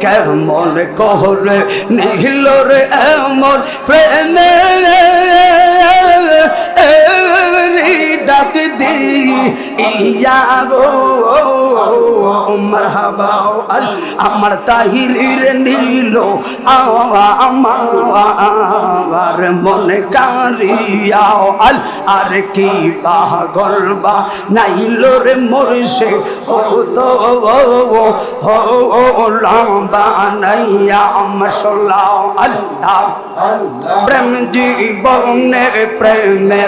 কেমন করে নিহিল রে এমন প্রেমে? ডাক দি ইয়া গো মারহাবা আল আমার তাহির নীল আমার মনে কারিয়াও আল আর কি পাগল বা নাইল রে মরছে ও তো ও লম্বা নাইয়া মশলাও আল্লাহ। প্রেম জীবনে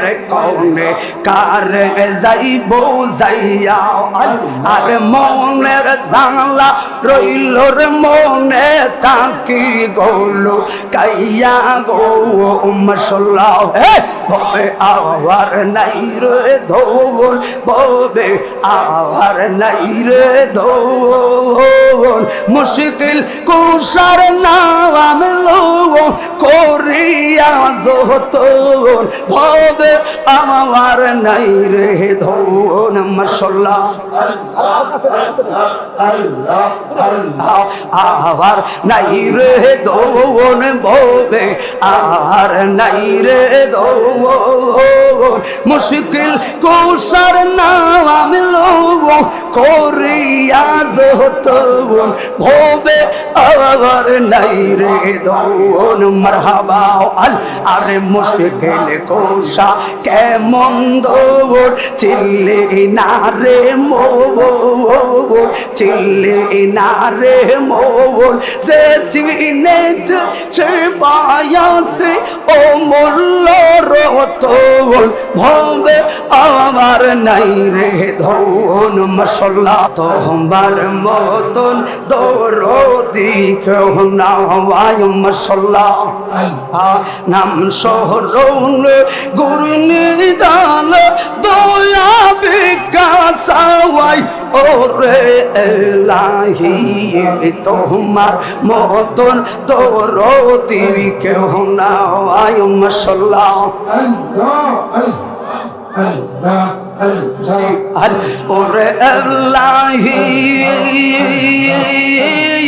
প্রেমের কৌনে, কারে যাইব যাইয়া? আর মনের জানলা রইল রে মনে তাকি গৌলো? কাইয়া গো মশলা হে ভবে আবার নাই রে ধোল ভবে আবার নাই রে ধোল মুশকিল কুসার নাম লো আমার নাই রে ধন মশলা আবার নাই রে ভবে আর নাই রে মুশকিল কুসার নাম করিয়া আবার নাই রে দোন মারহাবা। আল আরে মুশকিল কোষা, কেমন দৌড়? চিল্লে মোর চিল্লে মোর। যে চিনে সে পায়াসে, ও মূল্য ভবে আমার নাই রে ধন, মশলা তোমার মতন। দৌড়ি কেউ না হওয়ায় মশলা। নাম শহরৌন গুরু নিদান দয়া বিকাশাওয়াই ওরে এলাহি তোমার মতন তোর দিবি কেউ না আয় মশলা ওরে এলাহি।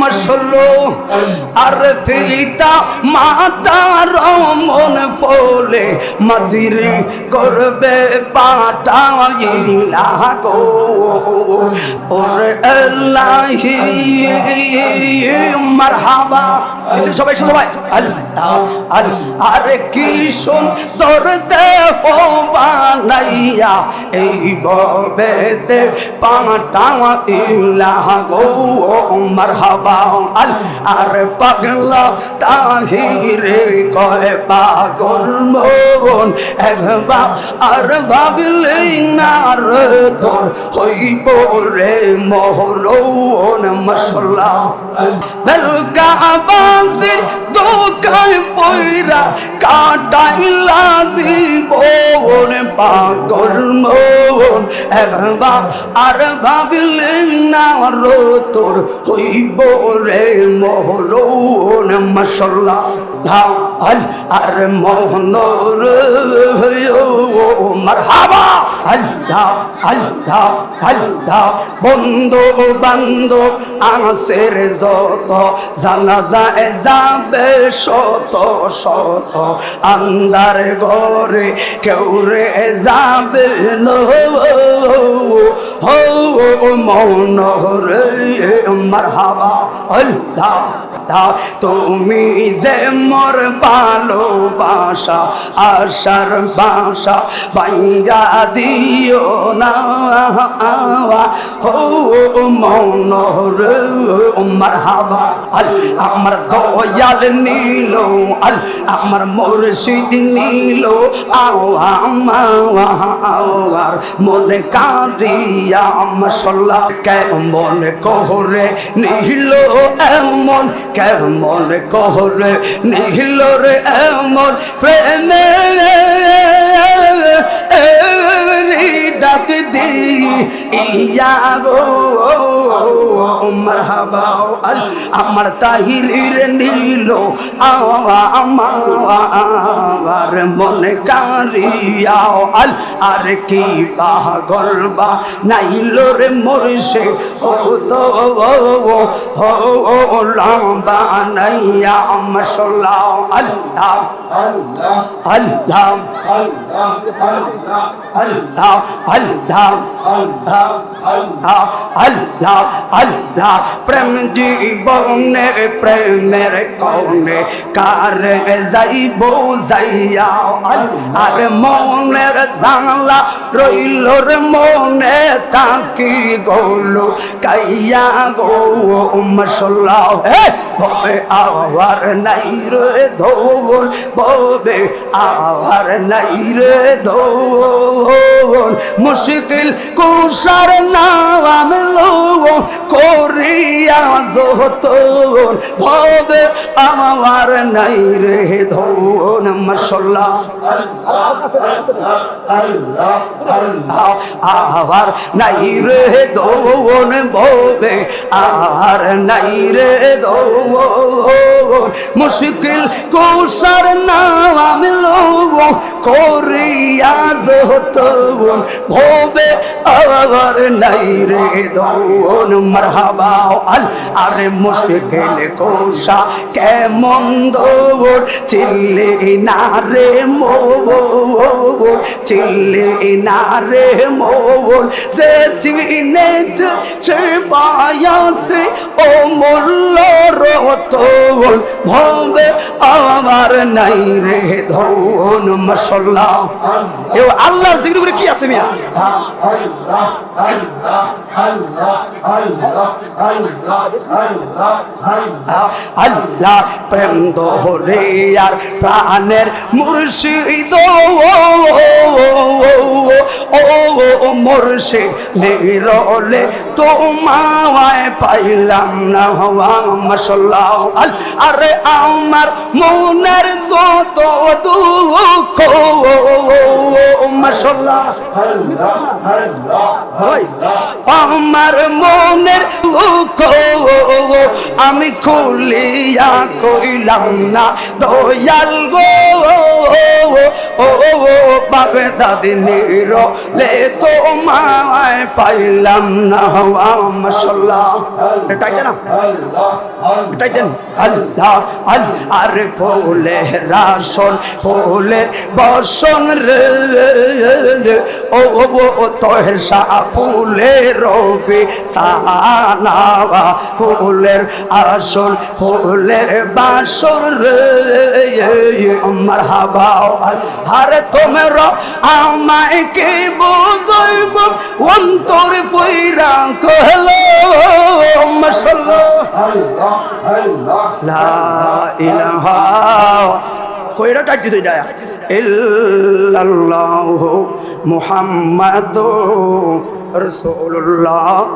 মশলো আর ফিতা মাতার মন ফলে মদিরে করবে পাটাইলা গো। ওরে এলাহি মারহাবা। সবাই সবাই। আল্লাহ আল আরে কি সুন্দর দেহ বানাইয়া এই ববেতে পাটা ইলা গো মারহাবা আল আর পাগলা তাহিরে কয় পাগল মন। একবার আর ভাবলে না রে তোর হইব রে মোহরন মশলা বেলকা বাজির পয়রা কাটাইলা জীবন, পাগল মন। একবার আর ভাবলে না তোর হইব রে মোহরন মশলা ধাও আল আর মোহন মারহাবা। আল্লাহ আল্লাহ আল্লাহ বন্ধু বান্ধব যত জানা যায় যাবে শত শত। আন্দার ঘরে কেউ রে যাবে হো মৌন রে মারহাবা। আল্লাহ দাও তুমি যে মোর ভালোবাসা, আশার বাসা বাঙ্গা দিও না। হো মৌন রে মারহাবা, আল আমার দয়াল নীল, আল আমার মুর্শিদ নীল। আও আমার মনে কারিয়া মশলা কেমন কোহরে নীল। এমন কেমন করে নিহিল রে এমন প্রেমে? ডাক দি, ইয়া গো মারহাবা আমার তাহির নীল আমার মনে কারিয়াও আল, আর কি পাগল বা নাইল রে মরছে ও তো, ও লম্বা নাইয়া মশলা আল্লাহ আল্লাহ আল্লাহ আল্লাহ আল্লাহ আল্লাহ আল্লাহ প্রেম জীবনে প্রেমের কনে কার যাইব যাইয়া আর মনের জানলা রইল রে মনে তাকি গৌলো কাইয়া গো মশলা হে ভবে আওয়ার নাই রে ধোল ভবে আওয়ার নাই রে ধোল মুশকিল কুসার নাম করিয়া যতন। ভবে আমার নাই রে ধোন মশলা আবার নাই রে দৌন ভবে আর নাই রে দৌন মুশকিল কুসার নাম করিয়া যতন ভবে আবার নাই রে দৌন, মারহাবা আল আরে মুশকিল কোষা কেমন দৌড় চিল্লে না রে মোর চিল্লে না রে মোর যে চিনে সে পায়াসে ও মূল্য রতন, ভবে আমার নাই রে ধন করে কি আছে আল্লাহ প্রেম দোহরে আর প্রাণের মুর্শিদ নিরলে পাইলাম না হওয়া আরে আমার মনের যত দুঃখ আমার মনের দুঃখ, আমি খুলিয়া কইলাম না, দয়াল গো। ও বাবে দাদি নির লে তো oh my, মায় পাইলাম না আর ফুলে রাসন, ফুলের বসন রে। ও ও ও ফুলের রবি ফুলের আসল ফুলের বাসর রে। আমার হাবা আরে তোমরা আমায় কে বুঝাইব? অন্তর ফইরা কহলো কইরা টাকি তুই ডায়া। ইল্লাল্লাহু মুহাম্মাদুর রাসূলুল্লাহ।